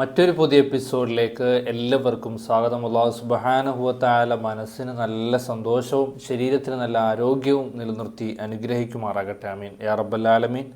മറ്റൊരു പുതിയ എപ്പിസോഡിലേക്ക് എല്ലാവർക്കും സ്വാഗതം. അള്ളാഹു സുബഹാനുഭവത്തായ മനസ്സിന് നല്ല സന്തോഷവും ശരീരത്തിന് നല്ല ആരോഗ്യവും നിലനിർത്തി അനുഗ്രഹിക്കുമാറാകട്ടെ. അമീൻ യാ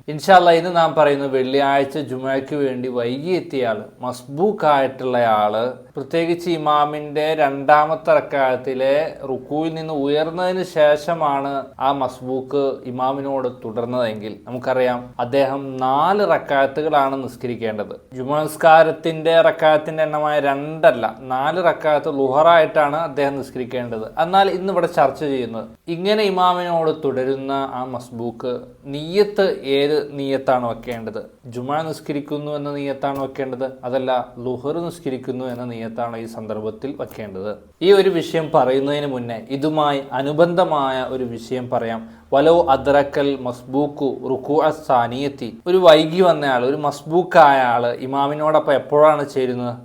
ഇൻഷാല്ല ഇന്ന് നാം പറയുന്നത് വെള്ളിയാഴ്ച ജുമയ്ക്ക് വേണ്ടി വൈകി എത്തിയ ആൾ മസ്ബൂക്കായിട്ടുള്ള ആൾ പ്രത്യേകിച്ച് ഇമാമിന്റെ രണ്ടാമത്തെ റക്കാലത്തിലെ റുക്കുവിൽ നിന്ന് ഉയർന്നതിന് ശേഷമാണ് ആ മസ്ബൂക്ക് ഇമാമിനോട് തുടർന്നതെങ്കിൽ നമുക്കറിയാം അദ്ദേഹം നാല് റക്കാലത്തുകളാണ് നിസ്കരിക്കേണ്ടത്. ജുമസ്കാരത്തിന്റെ റക്കാലത്തിന്റെ എണ്ണമായ രണ്ടല്ല നാല് റക്കാലത്ത് ലുഹറായിട്ടാണ് അദ്ദേഹം നിസ്കരിക്കേണ്ടത്. എന്നാൽ ഇന്ന് ഇവിടെ ചർച്ച ചെയ്യുന്നത് ഇങ്ങനെ ഇമാമിനോട് തുടരുന്ന ആ മസ്ബൂക്ക് നീയത്ത് ഏത് നീയത്താണ് വെക്കേണ്ടത്? ജുമ നിസ്കരിക്കുന്നു എന്ന നീയത്താണ് വെക്കേണ്ടത്? അതല്ല ലുഹർ നിസ്കരിക്കുന്നു എന്ന നീയത്താണ് ഈ സന്ദർഭത്തിൽ വയ്ക്കേണ്ടത്. ഈ ഒരു വിഷയം പറയുന്നതിന് മുന്നേ ഇതുമായി അനുബന്ധമായ ഒരു വിഷയം പറയാം. വലോ അദ്രക്കൽ മസ്ബൂക്കു റുക്കു സാനിയത്തി. ഒരു വൈകി വന്നയാൾ ഒരു മസ്ബൂക്കായ ആൾ ഇമാമിനോടൊപ്പം എപ്പോഴാണ് ചേരുന്നത്?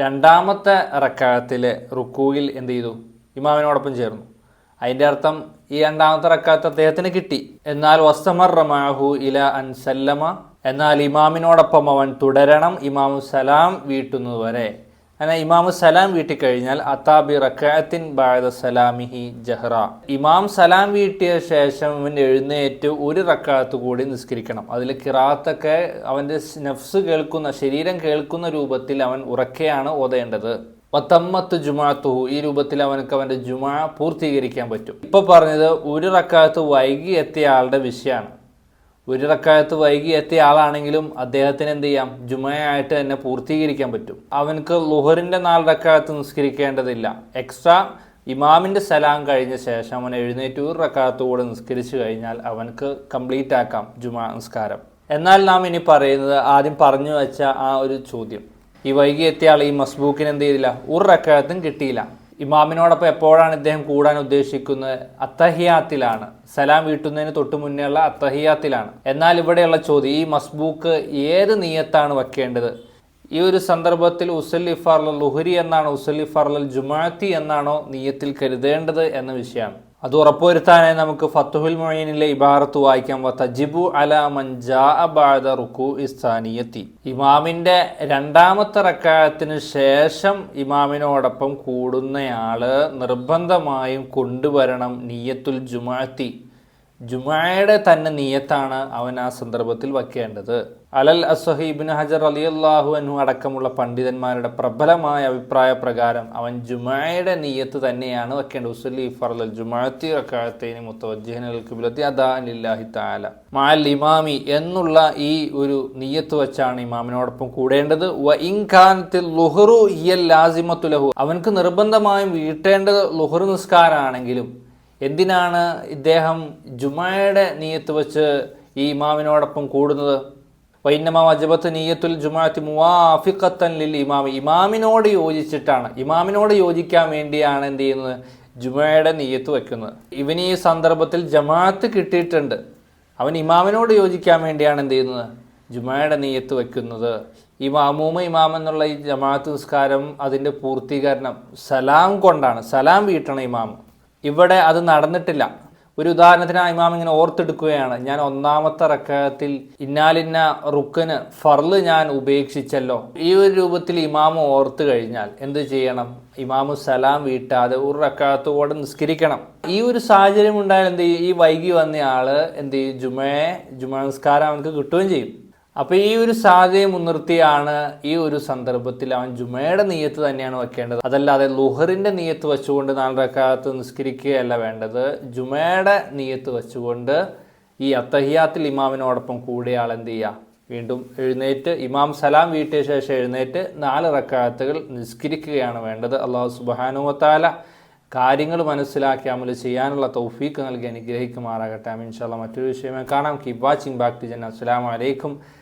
രണ്ടാമത്തെ റക്കാലത്തിലെ റുക്കുവിൽ എന്ത് ചെയ്തു? ഇമാമിനോടൊപ്പം ചേർന്നു. അതിന്റെ അർത്ഥം ഈ രണ്ടാമത്തെ റക്കാത്ത് അദ്ദേഹത്തിന് കിട്ടി. എന്നാൽ വസ്തമർ റമാഹു ഇല അൻ സല്ലമ. എന്നാൽ ഇമാമിനോടൊപ്പം അവൻ തുടരണം. ഇമാമു സലാം വീട്ടുന്നതുവരെ അങ്ങനെ ഇമാം സലാം വീട്ടിക്കഴിഞ്ഞാൽ അത്താബി റക്കാത്തിൻ ബാദ സലാമിഹി ജഹ്റ. ഇമാം സലാം വീട്ടിയ ശേഷം അവൻ എഴുന്നേറ്റ് ഒരു റക്കാത്ത് കൂടി നിസ്കരിക്കണം. അതിൽ കിറാത്തൊക്കെ അവന്റെ നഫ്സ് കേൾക്കുന്ന ശരീരം കേൾക്കുന്ന രൂപത്തിൽ അവൻ ഉറക്കെയാണ് ഓതേണ്ടത്. പത്തമ്മത്ത് ജുമാത്തുഹു ഈ രൂപത്തിൽ അവനക്ക് അവന്റെ ജുമാ പൂർത്തീകരിക്കാൻ പറ്റും. ഇപ്പൊ പറഞ്ഞത് ഒരു റക്കാത്ത് വൈകി എത്തിയ ആളുടെ വിഷയമാണ് ഒരു റക്കായത്ത് വൈകി എത്തിയ ആളാണെങ്കിലും അദ്ദേഹത്തിന് എന്ത് ചെയ്യാം? ജുമയായിട്ട് തന്നെ പൂർത്തീകരിക്കാൻ പറ്റും. അവനക്ക് ലുഹറിന്റെ നാല് റക്കായത്ത് നിസ്കരിക്കേണ്ടതില്ല. എക്സ്ട്രാ ഇമാമിന്റെ സലാം കഴിഞ്ഞ ശേഷം അവൻ എഴുന്നേറ്റ് ഒരു റക്കായത്ത് കൂടെ നിസ്കരിച്ചു കഴിഞ്ഞാൽ അവനക്ക് കംപ്ലീറ്റ് ആക്കാം ജുമാ നിസ്കാരം. എന്നാൽ നാം ഇനി പറയുന്നത് ആദ്യം പറഞ്ഞു വെച്ച ആ ഒരു ചോദ്യം. ഈ വൈകി എത്തിയ ആൾ ഈ മസ്ബൂക്കിന് എന്ത് ചെയ്തില്ല? ഒരു റക്കായത്തും കിട്ടിയില്ല. ഇമാമിനോടൊപ്പം എപ്പോഴാണ് ഇദ്ദേഹം കൂടാൻ ഉദ്ദേശിക്കുന്നത്? അത്തഹിയാത്തിലാണ്. സലാം വീട്ടുന്നതിന് തൊട്ട് മുന്നേ ഉള്ള അത്തഹിയാത്തിലാണ്. എന്നാൽ ഇവിടെയുള്ള ചോദ്യം ഈ മസ്ബൂക്ക് ഏത് നീയത്താണ് വെക്കേണ്ടത് ഈ ഒരു സന്ദർഭത്തിൽ ഉസല്ലി ഫർലൽ ലുഹരി എന്നാണോ ഉസല്ലി ഫർലൽ ജുമാത്തി എന്നാണോ നീയത്തിൽ കരുതേണ്ടത് എന്ന വിഷയമാണ് അത് ഉറപ്പുവരുത്താനായി നമുക്ക് ഫത്തുഹുൽ മൊയ്നിലെ ഇബാറത്ത് വായിക്കാം. തജിബു അല മൻജാ ബഅദ റുക്കു ഇസ്താനിയത്തി ഇമാമിന്റെ രണ്ടാമത്തെ റക്കായത്തിന് ശേഷം ഇമാമിനോടൊപ്പം കൂടുന്നയാൾ നിർബന്ധമായും കൊണ്ടുവരണം നീയത്തുൽ ജുമാത്തി ജുമായുടെ തന്നെ നീയത്താണ് അവൻ ആ സന്ദർഭത്തിൽ വയ്ക്കേണ്ടത്. അലൽ അസഹീബിൻ ഹജർ അലി അള്ളാഹു അനു അടക്കമുള്ള പണ്ഡിതന്മാരുടെ പ്രബലമായ അഭിപ്രായ പ്രകാരം അവൻ ജുമായയുടെ നീയത്ത് തന്നെയാണ് വെക്കേണ്ടത് ഉസുലി ഫർലൽ ജുമാഅത്തി റക്കാഴത്തേന് മുത്തവജ്ജഹനൽ കിബിലത്തി അദാനില്ലാഹി താല മാൽ ഇമാമി എന്നുള്ള ഈ ഒരു നീയത്ത് വെച്ചാണ് ഇമാമിനോടൊപ്പം കൂടേണ്ടത്. വ ഇൻഖാനത്തിൽ ലുഹറു ഇയൽ ലാസിമത്തുലഹു അവൻക്ക് നിർബന്ധമായും വീട്ടേണ്ടത് ലുഹറു നിസ്കാരാണെങ്കിലും എന്തിനാണ് ഇദ്ദേഹം ജുമായയുടെ നീയത്ത് വെച്ച് ഈ ഇമാമിനോടൊപ്പം കൂടുന്നത്? വൈന്നമ വജബത്ത് നീയത്തുൽ ജുമാഅത്തി മുവാഫിഖത്തൻ ലിൽ ഇമാമി. ഇമാമിനോട് യോജിച്ചിട്ടാണ്. ഇമാമിനോട് യോജിക്കാൻ വേണ്ടിയാണ് എന്ത് ചെയ്യുന്നത്? ജുമയുടെ നീയത്ത് വെക്കുന്നത് ഇവന് ഈ സന്ദർഭത്തിൽ ജമാഅത്ത് കിട്ടിയിട്ടുണ്ട്. അവൻ ഇമാമിനോട് യോജിക്കാൻ വേണ്ടിയാണ് എന്ത് ചെയ്യുന്നത്? ജുമയുടെ നീയത്ത് വെക്കുന്നത് ഈ മാമൂമ ഇമാം എന്നുള്ള ഈ ജമാഅത്ത് നിസ്കാരം അതിന്റെ പൂർത്തീകരണം സലാം കൊണ്ടാണ്. സലാം വീട്ടണം ഇമാം. ഇവിടെ അത് നടന്നിട്ടില്ല. ഒരു ഉദാഹരണത്തിന് ഇമാം ഇങ്ങനെ ഓർത്തെടുക്കുകയാണ്. ഞാൻ ഒന്നാമത്തെ റക്കത്തിൽ ഇന്നാലിന്ന റുക്കന് ഫർൾ ഞാൻ ഉപേക്ഷിച്ചല്ലോ. ഈ ഒരു രൂപത്തിൽ ഇമാമ് ഓർത്ത് കഴിഞ്ഞാൽ എന്ത് ചെയ്യണം? ഇമാമു സലാം വീട്ടാതെ ഒരു റക്കാത്തോടെ നിസ്കരിക്കണം. ഈ ഒരു സാഹചര്യം ഉണ്ടായാൽ എന്ത് ചെയ്യും? ഈ വൈകി വന്ന ആൾ എന്ത് ചെയ്യും? ജുമ നിസ്കാരം അവനക്ക് കിട്ടുകയും ചെയ്യും. അപ്പോൾ ഈ ഒരു സാധ്യത മുൻനിർത്തിയാണ് ഈ ഒരു സന്ദർഭത്തിൽ അവൻ ജുമയുടെ നീയത്ത് തന്നെയാണ് വെക്കേണ്ടത്. അതല്ലാതെ ലുഹറിന്റെ നീയത്ത് വെച്ചുകൊണ്ട് നാല് നാലരക്കാലത്ത് നിസ്കരിക്കുകയല്ല വേണ്ടത്. ജുമയുടെ നീയത്ത് വെച്ചുകൊണ്ട് ഈ അത്തഹിയാത്തിൽ ഇമാമിനോടൊപ്പം കൂടിയ ആൾ എന്ത് ചെയ്യുക വീണ്ടും എഴുന്നേറ്റ് ഇമാം സലാം വീട്ടിയ ശേഷം എഴുന്നേറ്റ് നാല് റക്കാത്തുകൾ നിസ്കരിക്കുകയാണ് വേണ്ടത്. അള്ളാഹു സുബാനുവത്താല കാര്യങ്ങൾ മനസ്സിലാക്കി അമൽ ചെയ്യാനുള്ള തൗഫീക്ക് നൽകി അനുഗ്രഹിക്കുമാറാകട്ടെ. അമീൻ. ഇൻഷാല്ല മറ്റൊരു വിഷയമേ കാണാം. കീപ് വാച്ചിങ് ബാക്ക് ടു ജന അസ്സാം വലൈക്കും